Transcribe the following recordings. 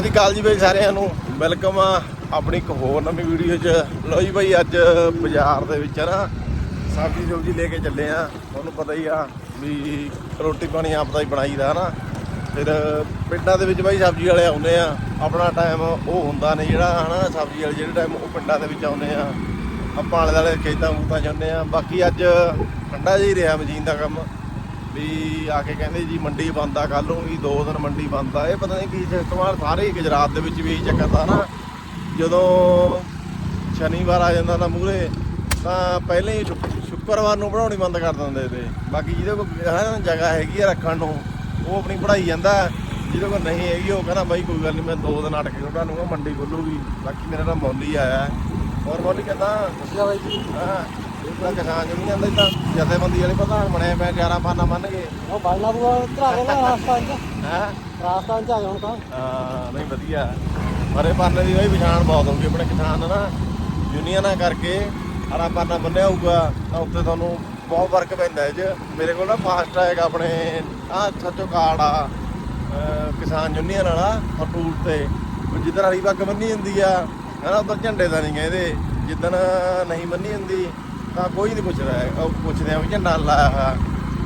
ਸਤਿ ਸ੍ਰੀ ਅਕਾਲ ਜੀ ਬਈ ਸਾਰਿਆਂ ਨੂੰ। ਵੈਲਕਮ ਆ ਆਪਣੀ ਇੱਕ ਹੋਰ ਨਵੀਂ ਵੀਡੀਓ 'ਚ। ਲਓ ਜੀ ਬਈ ਅੱਜ ਬਾਜ਼ਾਰ ਦੇ ਵਿੱਚ ਨਾ ਸਬਜ਼ੀ ਸੁਬਜ਼ੀ ਲੈ ਕੇ ਚੱਲੇ ਆ। ਤੁਹਾਨੂੰ ਪਤਾ ਹੀ ਆ ਵੀ ਰੋਟੀ ਪਾਣੀ ਆਪਦਾ ਹੀ ਬਣਾਈਦਾ ਨਾ। ਫਿਰ ਪਿੰਡਾਂ ਦੇ ਵਿੱਚ ਬਈ ਸਬਜ਼ੀ ਵਾਲੇ ਆਉਂਦੇ ਆ। ਆਪਣਾ ਟਾਈਮ ਉਹ ਹੁੰਦਾ ਨਹੀਂ ਜਿਹੜਾ ਹਨਾ, ਸਬਜ਼ੀ ਵਾਲੇ ਜਿਹੜੇ ਟਾਈਮ ਉਹ ਪਿੰਡਾਂ ਦੇ ਵਿੱਚ ਆਉਂਦੇ ਆ। ਆਪਾਂ ਆਲੇ ਦੁਆਲੇ ਖੇਤਾਂ ਖੂਤਾਂ ਜਾਂਦੇ ਆ। ਬਾਕੀ ਅੱਜ ਠੰਡਾ ਜਿਹਾ ਹੀ ਰਿਹਾ ਮਸ਼ੀਨ ਦਾ ਕੰਮ। ਵੀ ਆ ਕੇ ਕਹਿੰਦੇ ਜੀ ਮੰਡੀ ਬੰਦ ਆ ਕੱਲ ਨੂੰ ਵੀ ਦੋ ਦਿਨ ਮੰਡੀ ਬੰਦ ਆ। ਇਹ ਪਤਾ ਨਹੀਂ ਕੀ ਸਿਸਟਮ ਆ ਸਾਰੇ ਗੁਜਰਾਤ ਦੇ ਵਿੱਚ ਵੀ ਇਹੀ ਚੱਕਰ ਦਾ ਨਾ। ਜਦੋਂ ਸ਼ਨੀਵਾਰ ਆ ਜਾਂਦਾ ਨਾ ਮੂਰੇ ਤਾਂ ਪਹਿਲੇ ਹੀ ਸ਼ੁੱਕ- ਸ਼ੁੱਕਰਵਾਰ ਨੂੰ ਬਣਾਉਣੀ ਬੰਦ ਕਰ ਦਿੰਦੇ ਤੇ। ਬਾਕੀ ਜਿਹਦੇ ਕੋਲ ਹੈ ਨਾ ਜਗ੍ਹਾ ਹੈਗੀ ਆ ਰੱਖਣ ਨੂੰ ਉਹ ਆਪਣੀ ਪੜ੍ਹਾਈ ਜਾਂਦਾ। ਜਿਹਦੇ ਕੋਲ ਨਹੀਂ ਹੈਗੀ ਉਹ ਕਹਿੰਦਾ ਬਾਈ ਕੋਈ ਗੱਲ ਨਹੀਂ ਮੈਂ ਦੋ ਦਿਨ ਅਟਕ ਕੇ ਤੁਹਾਨੂੰ ਕਹਾਂ ਮੰਡੀ ਖੋਲੂਗੀ। ਬਾਕੀ ਮੇਰਾ ਤਾਂ ਮੌਲੀ ਆਇਆ। ਔਰ ਮੌਲੀ ਕਹਿੰਦਾ ਵਧੀਆ ਬਾਈ ਜੀ। ਹਾਂ। ਤਾਂ ਕਿਸਾਨ ਜਮੀ ਜਾਂਦਾ ਤਾਂ ਜਥੇਬੰਦੀ ਵਾਲੇ ਪ੍ਰਧਾਨ ਬਣੇ ਪਏ 11 ਪਾਨਾ ਮੰਨ ਗਏ। ਉਹ ਬਾਲਣਾ ਬੂਆ ਉਤਰਾ ਗਿਆ ਨਾ ਰਾਜਸਥਾਨ ਚ ਹੈ? ਰਾਜਸਥਾਨ ਚ ਆ ਗਿਆ ਹੁਣ ਤਾਂ। ਹਾਂ ਨਹੀਂ ਵਧੀਆ। ਮਰੇ ਪਾਨੇ ਦੀ ਬਈ ਪਛਾਣ ਬਹੁਤ ਹੋਊਗੀ ਆਪਣੇ ਕਿਸਾਨ ਨਾ। ਯੂਨੀਅਨਾਂ ਕਰਕੇ ਹਰਾ ਪਾਨਾ ਬੰਨਿਆ ਹੋਊਗਾ ਤਾਂ ਉੱਥੇ ਤੁਹਾਨੂੰ ਬਹੁਤ ਫ਼ਰਕ ਪੈਂਦਾ ਇਹ 'ਚ। ਮੇਰੇ ਕੋਲ ਨਾ ਫਾਸਟ ਹੈਗਾ ਆਪਣੇ ਆ ਸੱਚੋ ਕਾਰਡ ਆ ਕਿਸਾਨ ਯੂਨੀਅਨ ਵਾਲਾ ਫਟੂਲ ਤੇ। ਜਿੱਦਣ ਹਰੀ ਪੱਗ ਬੰਨੀ ਹੁੰਦੀ ਆ ਹਨਾ ਉਧਰ ਝੰਡੇ ਦਾ ਨਹੀਂ ਕਹਿੰਦੇ। ਜਿੱਦਣ ਨਹੀਂ ਬੰਨੀ ਹੁੰਦੀ ਤਾਂ ਕੋਈ ਨਹੀਂ ਪੁੱਛਦਾ ਹੈ। ਉਹ ਪੁੱਛਦੇ ਆ ਵੀ ਝੰਡਾ ਲਾਇਆ ਹੋਇਆ।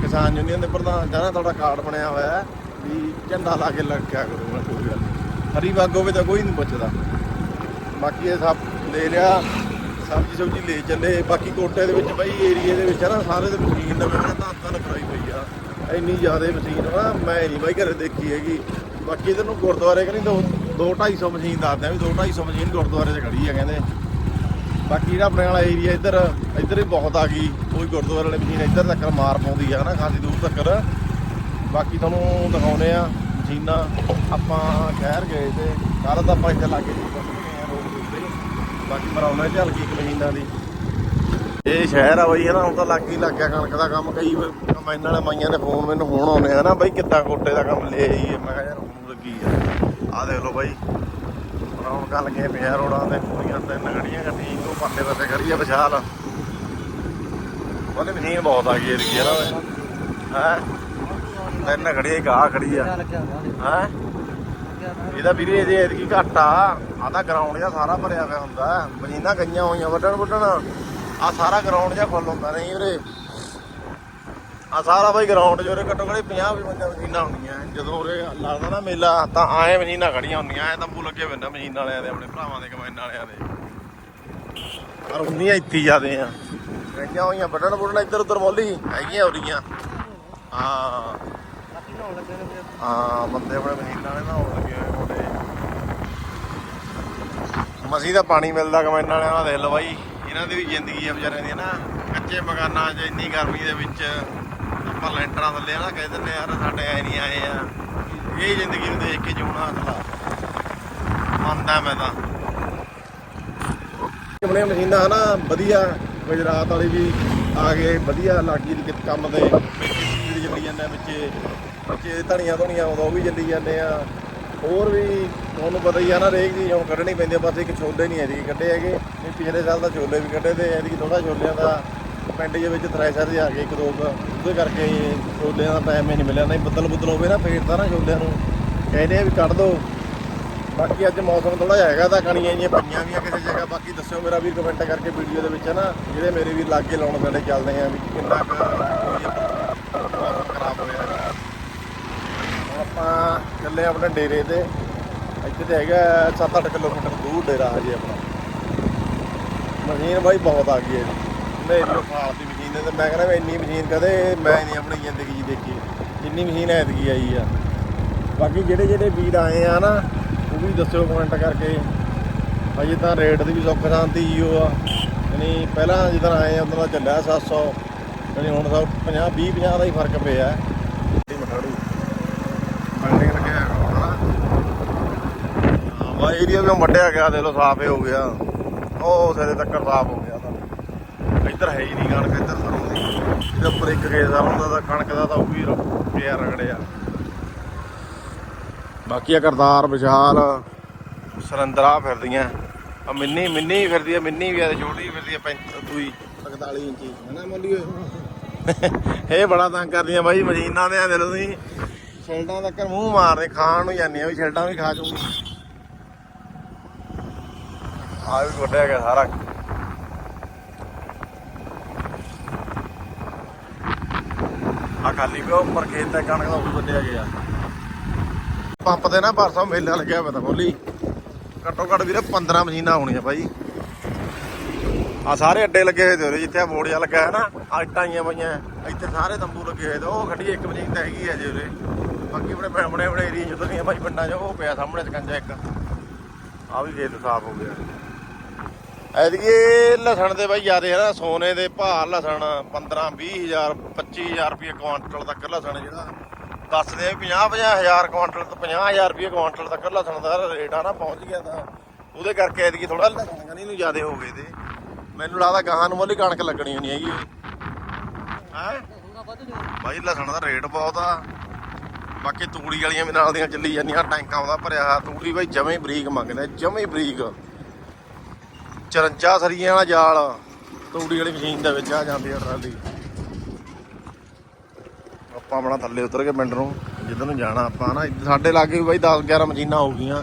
ਕਿਸਾਨ ਯੂਨੀਅਨ ਦੇ ਪ੍ਰਧਾਨ ਦਾ ਤੁਹਾਡਾ ਕਾਰਡ ਬਣਿਆ ਹੋਇਆ ਹੈ ਵੀ ਝੰਡਾ ਲਾ ਕੇ ਲੱਗਿਆ ਕਰੂਗਾ ਕੋਈ ਗੱਲ ਨਹੀਂ। ਹਰੀ ਪੱਗ ਹੋਵੇ ਤਾਂ ਕੋਈ ਨਹੀਂ ਪੁੱਛਦਾ। ਬਾਕੀ ਇਹ ਸਭ ਲੈ ਲਿਆ। ਸਬਜ਼ੀ ਸਬਜ਼ੀ ਲੈ ਚੱਲੇ। ਬਾਕੀ ਕੋਟੇ ਦੇ ਵਿੱਚ ਬਾਈ ਏਰੀਏ ਦੇ ਵਿੱਚ ਆ ਨਾ, ਸਾਰੇ ਦੇ ਮਸ਼ੀਨ ਨਵੇਂ ਨਾ ਤਾਂ ਤਾਂ ਕਰਾਈ ਪਈ ਆ। ਇੰਨੀ ਜ਼ਿਆਦਾ ਮਸ਼ੀਨ ਆ ਨਾ ਮੈਂ ਨਹੀਂ ਬਾਈ ਘਰੇ ਦੇਖੀ ਹੈਗੀ। ਬਾਕੀ ਇਧਰ ਨੂੰ ਗੁਰਦੁਆਰੇ ਕਹਿੰਦੇ ਦੋ 2 250 ਮਸ਼ੀਨ ਦੱਸਦੇ ਆ ਵੀ 2 250 ਮਸ਼ੀਨ ਗੁਰਦੁਆਰੇ 'ਚ ਖੜੀ ਆ, ਕਹਿੰਦੇ। ਬਾਕੀ ਜਿਹੜਾ ਆਪਣੇ ਵਾਲਾ ਏਰੀਆ ਇੱਧਰ ਇੱਧਰ ਵੀ ਬਹੁਤ ਆ ਗਈ। ਕੋਈ ਗੁਰਦੁਆਰੇ ਵਾਲੀ ਮਸ਼ੀਨ ਇੱਧਰ ਤੱਕ ਮਾਰ ਪਾਉਂਦੀ ਆ ਨਾ ਖਾਸੀ ਦੂਰ ਤੱਕ। ਬਾਕੀ ਤੁਹਾਨੂੰ ਦਿਖਾਉਨੇ ਆ ਮਸ਼ੀਨਾਂ। ਆਪਾਂ ਸ਼ਹਿਰ ਗਏ ਤੇ ਕੱਲ ਤਾਂ ਆਪਾਂ ਇੱਥੇ ਲਾਗੇ ਜੀ ਬਸ ਗਏ ਆ ਬਾਕੀ ਮਰਾਉਣਾ ਚੱਲ ਗਈ ਇੱਕ ਮਸ਼ੀਨਾਂ ਦੀ। ਇਹ ਸ਼ਹਿਰ ਆ ਬਈ, ਹਨਾ, ਹੁਣ ਤਾਂ ਲੱਗ ਹੀ ਲੱਗ ਗਿਆ ਕਣਕ ਦਾ ਕੰਮ। ਕਈ ਕੰਬਾਈਨਾਂ ਵਾਲੇ ਮਾਈਆਂ ਨੇ ਫੋਨ ਮੈਨੂੰ ਹੁਣ ਆਉਂਦੇ ਆ ਨਾ ਬਈ ਕਿੱਦਾਂ ਕੋਟੇ ਦਾ ਕੰਮ ਲੈ ਆਈਏ? ਮੈਂ ਕਿਹਾ ਯਾਰ ਹੁਣ ਲੱਗੀ ਆ। ਆ ਦੇਖ ਲਓ ਬਾਈ। ਹੁਣ ਕੱਲ ਗਏ ਪਿਆ ਰੋਡਾਂ ਤੇ ਪੂਰੀਆਂ ਤਿੰਨ ਗੜੀਆਂ ਗੱਡੀ ਉਹ ਪਰਲੇ ਪਾਸੇ ਖੜੀ ਆ ਵਿਸ਼ਾਲ। ਉਹਨੇ ਮਸ਼ੀਨ ਬਹੁਤ ਆ ਗਈ ਇਹਦੀ ਨਾ ਹੈ? ਤਿੰਨ ਖੜੀ ਗਾਹ ਖੜੀ ਆ। ਹੈ? ਇਹਦਾ ਵੀਰੇ ਇਹਦੇ ਐਤਕੀ ਘੱਟ? ਆ ਆ ਤਾਂ ਗਰਾਊਂਡ ਜਿਹਾ ਸਾਰਾ ਭਰਿਆ ਪਿਆ ਹੁੰਦਾ। ਮਸ਼ੀਨਾਂ ਗਈਆਂ ਹੋਈਆਂ ਵੱਢਣ ਵੱਢਣ ਆ ਸਾਰਾ ਗਰਾਊਂਡ ਜਿਹਾ ਫੁੱਲ ਹੁੰਦਾ ਨਹੀਂ ਵੀਰੇ। ਆ ਸਾਰਾ ਬਾਈ ਗਰਾਊਂਡ ਜਿਹੜੇ ਘੱਟੋ ਘੱਟ 50 55 ਮਸ਼ੀਨਾਂ ਹੁੰਦੀਆਂ ਜਦੋਂ ਉਰੇ ਲੱਗਦਾ ਨਾ ਮੇਲਾ ਤਾਂ ਆਏ ਮਸ਼ੀਨਾਂ ਖੜੀਆਂ ਹੁੰਦੀਆਂ ਐ ਤੰਬੂ ਲੱਗੇ ਪੈਂਦਾ ਮਸ਼ੀਨ ਵਾਲਿਆਂ ਦੇ ਆਪਣੇ ਭਰਾਵਾਂ ਦੇ ਕਮਾਈਨ ਵਾਲਿਆਂ ਦੇ। ਪਰ ਹੁੰਦੀਆਂ ਇੱਥੇ ਹੀ ਜ਼ਿਆਦੇ ਆ। ਗਈਆਂ ਹੋਈਆਂ ਵੱਢਣ ਵੱਢਣ ਇੱਧਰ ਉੱਧਰ ਮੋਲੀ ਹੈਗੀਆਂ ਉਰੀਆਂ। ਹਾਂ। ਬੰਦੇ ਆਪਣੇ ਮਸ਼ੀਨਾਂ ਨੇ ਨਹਾਉਣ ਲੱਗੇ ਹੋਏ ਮਸੀ ਦਾ ਪਾਣੀ ਮਿਲਦਾ ਕਮੈਨ ਵਾਲਿਆਂ ਦਾ ਦੇਖ ਲਓ ਬਾਈ। ਇਹਨਾਂ ਦੀ ਵੀ ਜ਼ਿੰਦਗੀ ਆ ਵਿਚਾਰਿਆਂ ਦੀ ਨਾ। ਕੱਚੇ ਮਕਾਨਾਂ 'ਚ ਇੰਨੀ ਗਰਮੀ ਦੇ ਵਿੱਚ। ਆਪਾਂ ਲੈਂਟਰਾਂ ਥੱਲੇ ਨਾ ਕਹਿ ਦਿੰਦੇ ਯਾਰ ਸਾਡੇ ਐ ਨਹੀਂ ਆਏ ਆ। ਇਹ ਜ਼ਿੰਦਗੀ ਨੂੰ ਦੇਖ ਕੇ ਜਿਉਣਾ ਅਸਲਾ। ਮੰਨਦਾ ਮੈਂ ਤਾਂ। ਆਪਣੇ ਮਸ਼ੀਨਾਂ ਨਾ ਵਧੀਆ। ਗੁਜਰਾਤ ਵਾਲੀ ਵੀ ਆ ਗਏ, ਵਧੀਆ ਲਾਗੀ ਦੀ ਕੰਮ ਤੇ ਵਿੱਚ ਚੀਜ਼ ਚੱਲੀ ਜਾਂਦੇ ਵਿੱਚ। ਬੱਚੇ ਧਣੀਆਂ ਧਣੀਆਂ ਆਉਂਦਾ ਵੀ ਚੱਲੀ ਜਾਂਦੇ ਆ। ਹੋਰ ਵੀ ਤੁਹਾਨੂੰ ਪਤਾ ਹੀ ਆ ਨਾ ਰੇਕ ਦੀ ਹੁਣ ਕੱਢਣੀ ਪੈਂਦੀ ਆ, ਬਸ ਇੱਕ ਛੋਲੇ ਨਹੀਂ ਐਦੀ ਕੱਢੇ ਹੈਗੇ। ਨਹੀਂ ਪਿਛਲੇ ਸਾਲ ਤਾਂ ਛੋਲੇ ਵੀ ਕੱਢੇ ਤੇ ਐਦੀ ਥੋੜਾ ਛੋਲਿਆਂ ਦਾ ਪਿੰਡ ਦੇ ਵਿੱਚ ਥ੍ਰੈਸ਼ਰ ਦੇ ਆ ਗਏ ਇੱਕ ਦੋ ਕੁ, ਉਹਦੇ ਕਰਕੇ ਛੋਲਿਆਂ ਦਾ ਟਾਈਮ ਹੀ ਨਹੀਂ ਮਿਲਿਆ ਨਹੀਂ ਬੱਦਲ ਬੁੱਦਲ ਹੋਵੇ ਨਾ ਫੇਰ ਤਾਂ ਨਾ ਛੋਲਿਆਂ ਨੂੰ ਕਹਿੰਦੇ ਆ ਵੀ ਕੱਢ ਦੋ। ਬਾਕੀ ਅੱਜ ਮੌਸਮ ਥੋੜਾ ਜਿਹਾ ਹੈਗਾ ਤਾਂ ਕਣੀਆਂ ਜੀਆਂ ਪਈਆਂ ਵੀ ਆ ਕਿਸੇ ਜਗ੍ਹਾ ਬਾਕੀ ਦੱਸਿਓ ਮੇਰਾ ਵੀ ਕਮੈਂਟ ਕਰਕੇ ਵੀਡੀਓ ਦੇ ਵਿੱਚ ਹੈ ਨਾ ਜਿਹੜੇ ਮੇਰੇ ਵੀ ਲਾਗੇ ਲਾਉਣ ਸਾਡੇ ਚੱਲਦੇ ਆ ਵੀ ਕਿੰਨਾ ਕੁ ਮੌਸਮ ਖਰਾਬ ਹੋਇਆ। ਹੈ। ਹੁਣ ਆਪਾਂ ਚੱਲੇ ਆਪਣੇ ਡੇਰੇ ਤੇ ਇੱਥੇ ਤੇ ਹੈਗਾ 7-8 ਕਿਲੋਮੀਟਰ ਦੂਰ ਡੇਰਾ ਹਜੇ ਆਪਣਾ। ਮਸ਼ੀਨ ਬਾਈ ਬਹੁਤ ਆ ਗਈ ਹੈ ਜੀ। ਮੇਰੀ ਉਹ ਫਾਲ ਦੀ ਮਸ਼ੀਨ ਹੈ ਤੇ ਮੈਂ ਕਹਿੰਦਾ ਵੀ ਇੰਨੀ ਮਸ਼ੀਨ ਕਦੇ ਮੈਂ ਨਹੀਂ ਆਪਣੀ ਜ਼ਿੰਦਗੀ 'ਚ ਦੇਖੀ। ਜਿੰਨੀ ਮਸ਼ੀਨ ਐਤਕੀ ਆਈ ਆ। ਬਾਕੀ ਜਿਹੜੇ ਜਿਹੜੇ ਵੀਰ ਆਏ ਆ ਨਾ ਉਹ ਵੀ ਦੱਸਿਓ ਕਮੈਂਟ ਕਰਕੇ। ਅਜੇ ਤਾਂ ਰੇਟ ਦੀ ਵੀ ਸੁੱਖ ਸ਼ਾਂਤੀ ਹੀ ਉਹ ਆ। ਯਾਨੀ ਪਹਿਲਾਂ ਜਦੋਂ ਆਏ ਆ ਉਦੋਂ ਦਾ ਚੱਲਿਆ 700 ਯਾਨੀ ਹੁਣ ਤਾਂ 50 20 50 ਦਾ ਹੀ ਫ਼ਰਕ ਪਿਆ। ਇਹ ਮਠਾੜੂ ਬਿਲਡਿੰਗ ਲੱਗਿਆ ਹਾਂ ਵਾ ਏਰੀਆ ਵੀ ਵੱਡਿਆ ਗਿਆ ਦੇ ਲੋ ਸਾਫ਼ ਹੀ ਹੋ ਗਿਆ। ਉਹ ਸਿਰੇ ਤੱਕ ਸਾਫ਼ ਹੋ ਇੱਧਰ ਹੈ ਹੀ ਨਹੀਂ ਕਣਕ ਇੱਧਰ ਸਰੋਂ ਦੀ ਇਹਦੇ ਉੱਪਰ ਇੱਕ ਖੇਤ ਆ ਹੁੰਦਾ ਤਾਂ ਕਣਕ ਦਾ ਤਾਂ ਉਹ ਵੀ ਪਿਆ ਰਗੜਿਆ। ਬਾਕੀ ਆ ਕਰਤਾਰ ਵਿਸ਼ਾਲ ਸਰੰਦਰਾ ਫਿਰਦੀਆਂ। ਆ ਮਿੰਨੀ ਮਿੰਨੀ ਫਿਰਦੀ ਆ ਮਿੰਨੀ ਵੀ ਆ ਤੇ ਛੋਟੀ ਫਿਰਦੀ ਆ ਪੈਂਤ ਦੂਈ। 41 ਇੰਚੀ ਹਨਾ ਮੋਲੀ ਓਏ ਇਹ? ਬੜਾ ਤੰਗ ਕਰਦੀਆਂ ਬਾਈ ਮਸ਼ੀਨਾਂ ਦੇ ਆ ਦੇ ਤੁਸੀਂ। ਸ਼ੈਲਡਾਂ ਤੱਕ ਮੂੰਹ ਮਾਰਦੇ ਖਾਣ ਨੂੰ ਜਾਂਦੀਆਂ ਵੀ ਸ਼ੈਲਡਾਂ ਵੀ ਖਾ ਚੂਗੀ ਆ ਵੀ ਗੁੱਡਿਆ ਗਿਆ ਸਾਰਾ। ਆ ਖਾਲੀ ਪਿਆ ਉੱਪਰ ਖੇਤ ਤੇ ਕਣਕ ਦਾ ਉਹ ਵੱਢਿਆ ਗਿਆ। ਪੰਪ ਤੇ ਨਾ ਪਰਸੋਂ ਮੇਲਾ ਲੱਗਿਆ ਪਤਾ ਬੋਲੀ ਘੱਟੋ ਘੱਟ ਵੀਰੇ 15 ਮਸ਼ੀਨਾਂ ਹੋਣੀਆਂ ਬਾਈ। ਆ ਸਾਰੇ ਅੱਡੇ ਲੱਗੇ ਹੋਏ ਤੇ ਜਿੱਥੇ ਆ ਬੋਰਡ ਲੱਗਾ ਹੈ ਨਾ ਆ ਇੱਟਾਂ ਪਈਆਂ ਇੱਥੇ ਸਾਰੇ ਤੰਬੂ ਲੱਗੇ ਹੋਏ ਤੇ ਉਹ ਖੜੀ ਇੱਕ ਮਸ਼ੀਨ ਤਾਂ ਹੈਗੀ ਆ ਜੇ ਉਰੇ। ਬਾਕੀ ਆਪਣੇ ਬਣੇ ਬਣੇ ਏਰੀਆ ਜਦੋਂ ਨਹੀਂ ਆ ਪਿੰਡਾਂ 'ਚ, ਉਹ ਪਿਆ ਸਾਹਮਣੇ ਸਕੰਜਾ ਇੱਕ। ਆ ਵੀ ਖੇਤ ਸਾਫ਼ ਹੋ ਗਿਆ। ਐਤਕੀ ਲਸਣ ਦੇ ਬਾਈ ਜਿਆਦੇ ਹੈ ਨਾ, ਸੋਨੇ ਦੇ ਭਾਅ ਲਸਣ 15 20000 25000 ਰੁਪਏ ਕੁਆਂਟਲ ਤੱਕ ਲਸਣ ਜਿਹੜਾ। ਦੱਸਦੇ ਆ 50 50000 ਕੁਆਂਟਲ ਤੋਂ 50000 ਰੁਪਏ ਕੁਆਂਟਲ ਤੱਕ ਲਸਣ ਦਾ ਰੇਟ ਆ ਨਾ, ਪਹੁੰਚ ਗਿਆ ਤਾਂ। ਉਹਦੇ ਕਰਕੇ ਐਤਕੀ ਥੋੜਾ ਲਸਣ ਕਨੀ ਨੂੰ ਜਿਆਦੇ ਹੋ ਗਏ ਤੇ। ਮੈਨੂੰ ਲੱਗਦਾ ਗਾਹਾਂ ਨੂੰ ਮੋਲੀ ਕਣਕ ਲੱਗਣੀ ਨਹੀਂ ਹੈਗੀ ਹੈ? ਬਾਈ ਲਸਣ ਦਾ ਰੇਟ ਬਹੁਤ ਆ। ਬਾਕੀ ਤੂੜੀ ਵਾਲੀਆਂ ਵੀ ਨਾਲ ਦੀਆਂ ਚੱਲੀ ਜਾਂਦੀਆਂ, ਟੈਂਕਾਂ ਉਹਦਾ ਭਰਿਆ ਤੂੜੀ ਬਾਈ ਜਮੇ ਬਰੀਕ ਮੰਗਦੇ, ਜਮੇ ਬਰੀਕ। ਚਰੰਚਾ ਸਰੀਆਂ ਵਾਲਾ ਜਾਲ। ਤੂੜੀ ਵਾਲੀ ਮਸ਼ੀਨ ਦੇ ਵਿੱਚ ਆ ਜਾਂਦੀ ਆ ਟਰਾਲੀ। ਆਪਾਂ ਆਪਣਾ ਥੱਲੇ ਉਤਰ ਕੇ ਪਿੰਡ ਨੂੰ, ਜਿੱਧਰ ਨੂੰ ਜਾਣਾ, ਆਪਾਂ ਨਾ ਸਾਡੇ ਲਾਗੇ ਵੀ ਬਾਈ 10 11 ਮਸ਼ੀਨਾਂ ਹੋ ਗਈਆਂ।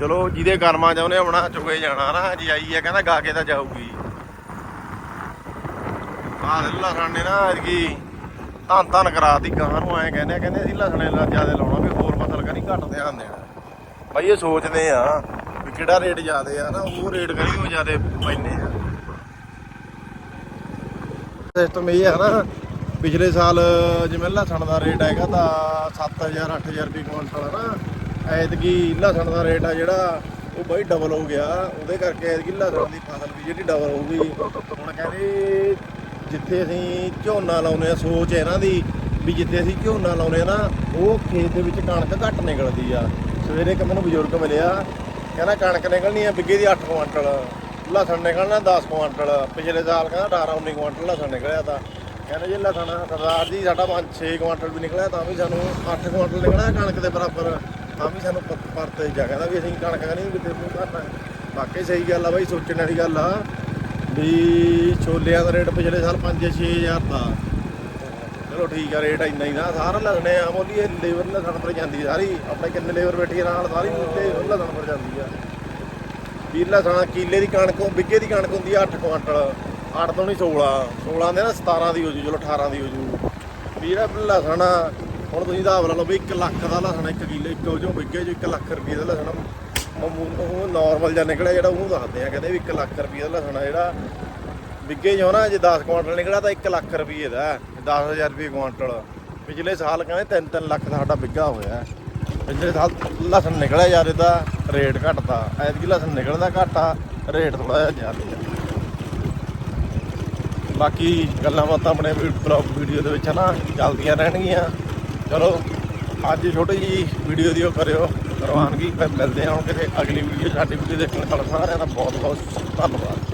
ਚਲੋ ਜਿਹਦੇ ਕਰਮਾਂ ਚ ਆਪਣਾ ਚੁਗੇ ਜਾਣਾ ਨਾ ਜੀ ਆਈ ਆ, ਕਹਿੰਦਾ ਗਾ ਕੇ ਤਾਂ ਜਾਊਗੀ। ਆਹ ਲਸਣ ਨੇ ਨਾ, ਐਤਕੀ ਧੰਨ ਧੰਨ ਕਰਾਤੀ ਗਾਂ ਨੂੰ, ਐ ਕਹਿੰਦੇ ਕਹਿੰਦੇ ਅਸੀਂ ਲਸਣੇ ਜ਼ਿਆਦਾ ਲਾਉਣਾ, ਵੀ ਹੋਰ ਫਸਲ ਕਰੀ ਘੱਟ ਧਿਆਨ ਦੇਣਾ। ਬਾਈ ਇਹ ਸੋਚਦੇ ਆ। ਵੀ ਕਿਹੜਾ ਰੇਟ ਜ਼ਿਆਦੇ ਆ ਨਾ, ਉਹ ਰੇਟ ਕਰੀ ਉਹ ਜ਼ਿਆਦੇ ਪੈਨੇ ਆ। ਸਿਸਟਮ ਇਹ ਹੈ ਨਾ, ਪਿਛਲੇ ਸਾਲ ਜਿਵੇਂ ਲਸਣ ਦਾ ਰੇਟ ਹੈਗਾ ਤਾਂ 7000 8000 ਰੁਪਏ ਕੁਇੰਟਲ ਆ ਨਾ। ਐਤਕੀ ਲਸਣ ਦਾ ਰੇਟ ਆ ਜਿਹੜਾ, ਉਹ ਬਾਈ ਡਬਲ ਹੋ ਗਿਆ। ਉਹਦੇ ਕਰਕੇ ਐਤਕੀ ਲਸਣ ਦੀ ਫਸਲ ਵੀ ਜਿਹੜੀ ਡਬਲ ਹੋ ਗਈ ਹੁਣ ਕਹਿੰਦੇ ਜਿੱਥੇ ਅਸੀਂ ਝੋਨਾ ਲਾਉਨੇ ਆ ਸੋਚ ਹੈ ਇਹਨਾਂ ਦੀ ਵੀ ਜਿੱਥੇ ਅਸੀਂ ਝੋਨਾ ਲਾਉਨੇ ਆ ਨਾ, ਉਹ ਖੇਤ ਦੇ ਵਿੱਚ ਕਣਕ ਘੱਟ ਨਿਕਲਦੀ ਆ। ਸਵੇਰੇ ਇੱਕ ਮੈਨੂੰ ਬਜ਼ੁਰਗ ਮਿਲਿਆ ਕਹਿੰਦਾ ਕਣਕ ਨਿਕਲਣੀ ਆ ਬਿੱਗੇ ਦੀ 8 ਕੁਆਂਟਲ, ਲਸਣ ਨਿਕਲਣਾ 10 ਕੁਆਂਟਲ, ਪਿਛਲੇ ਸਾਲ ਕਹਿੰਦਾ 18 19 ਕੁਆਂਟਲ ਲਸਣ ਨਿਕਲਿਆ ਤਾਂ। ਕਹਿੰਦਾ ਜੇ ਲਸਣ ਸਰਦਾਰ ਜੀ ਸਾਡਾ 5 6 ਕੁਆਂਟਲ ਵੀ ਨਿਕਲਿਆ ਤਾਂ ਵੀ ਸਾਨੂੰ 8 ਕੁਆਂਟਲ ਨਿਕਲਿਆ ਕਣਕ ਦੇ ਬਰਾਬਰ, ਤਾਂ ਵੀ ਸਾਨੂੰ ਪ- ਪਰਤੇ ਜਾ ਕਹਿੰਦਾ ਵੀ ਅਸੀਂ ਕਣਕ ਨਹੀਂ ਕਿਤੇ ਮੂੰਹ ਕਰਨਾ ਵਾਕਈ ਸਹੀ ਗੱਲ ਆ ਬਾਈ, ਸੋਚਣ ਵਾਲੀ ਗੱਲ ਆ ਵੀ ਛੋਲਿਆਂ ਦਾ ਰੇਟ ਪਿਛਲੇ ਸਾਲ 5-6000 ਦਾ। ਚਲੋ ਠੀਕ ਆ ਰੇਟ ਇੰਨਾ ਹੀ ਨਾ ਸਾਰਾ ਲਸਣੇ ਆ ਮੋਲੀ ਇਹ ਲੇਬਰ ਲਸਣ ਪਰ ਜਾਂਦੀ ਸਾਰੀ, ਆਪਣੇ ਕਿੰਨੇ ਲੇਬਰ ਬੈਠੀ ਆ ਨਾਲ, ਸਾਰੀ ਲੇਬਰ ਲਸਣ ਪਰ ਜਾਂਦੀ ਆ। ਵੀ ਲਸਣ ਕੀਲੇ ਦੀ ਕਣਕ ਬਿੱਗੇ ਦੀ ਕਣਕ ਹੁੰਦੀ ਆ 8 ਕੁਆਂਟਲ 8 ਤੋਂ ਨਹੀਂ 16 16 ਦੇ ਨਾ 17 ਦੀ ਹੋ ਜੂ, ਚਲੋ 18 ਦੀ ਹੋ ਜੂ। ਵੀ ਜਿਹੜਾ ਲਸਣ ਹੁਣ ਤੁਸੀਂ ਹਿਸਾਬ ਲਾ ਲਓ ਵੀ 1 ਲੱਖ ਦਾ ਲਸਣ 1 ਕਿੱਲੇ, ਇੱਕ ਚੋਂ ਬਿੱਗੇ ਚ 1 ਲੱਖ ਰੁਪਏ ਦਾ ਲਸਣ ਉਹ ਨਾਰਮਲ ਜਾਂ ਨਿਕਲਿਆ ਜਿਹੜਾ, ਉਹਨੂੰ ਦੱਸਦੇ ਆ, ਕਹਿੰਦੇ ਵੀ 1 ਲੱਖ ਰੁਪਏ ਦਾ ਲਸਣ ਆ ਜਿਹੜਾ ਬਿੱਗੇ ਜੋ ਨਾ ਜੇ 10 ਕੁਆਂਟਲ ਨਿਕਲਿਆ ਤਾਂ 1 ਲੱਖ ਰੁਪਏ ਦਾ 10000 ਰੁਪਏ ਕੁਆਂਟਲ। ਪਿਛਲੇ ਸਾਲ ਕਹਿੰਦੇ 3-3 ਲੱਖ ਦਾ ਸਾਡਾ ਬਿੱਗਾ ਹੋਇਆ ਪਿਛਲੇ ਸਾਲ ਲਸਣ ਨਿਕਲਿਆ ਯਾਰ ਇਹਦਾ, ਰੇਟ ਘਟਦਾ। ਐਤਕੀ ਲਸਣ ਨਿਕਲਦਾ ਘਟਾ ਰੇਟ ਥੋੜਾ ਜਿਹਾ ਜ਼ਿਆਦਾ ਆ ਬਾਕੀ ਗੱਲਾਂ ਬਾਤਾਂ ਆਪਣੇ ਬਲੌਗ ਵੀਡੀਓ ਦੇ ਵਿੱਚ ਨਾ, ਚੱਲਦੀਆਂ ਰਹਿਣਗੀਆਂ। ਚਲੋ, ਅੱਜ ਛੋਟੀ ਜੀ ਵੀਡੀਓ ਦੀ ਉਹ ਕਰਿਓ। ਰਵਾਨਗੀ ਫਿਰ ਮਿਲਦੇ ਹਾਂ ਹੁਣ ਕਿਤੇ ਅਗਲੀ ਵੀਡੀਓ ਸਾਡੀ ਵੀਡੀਓ ਦੇਖਣ ਵਾਲਾ ਸਾਰਿਆਂ ਦਾ ਬਹੁਤ ਬਹੁਤ ਧੰਨਵਾਦ।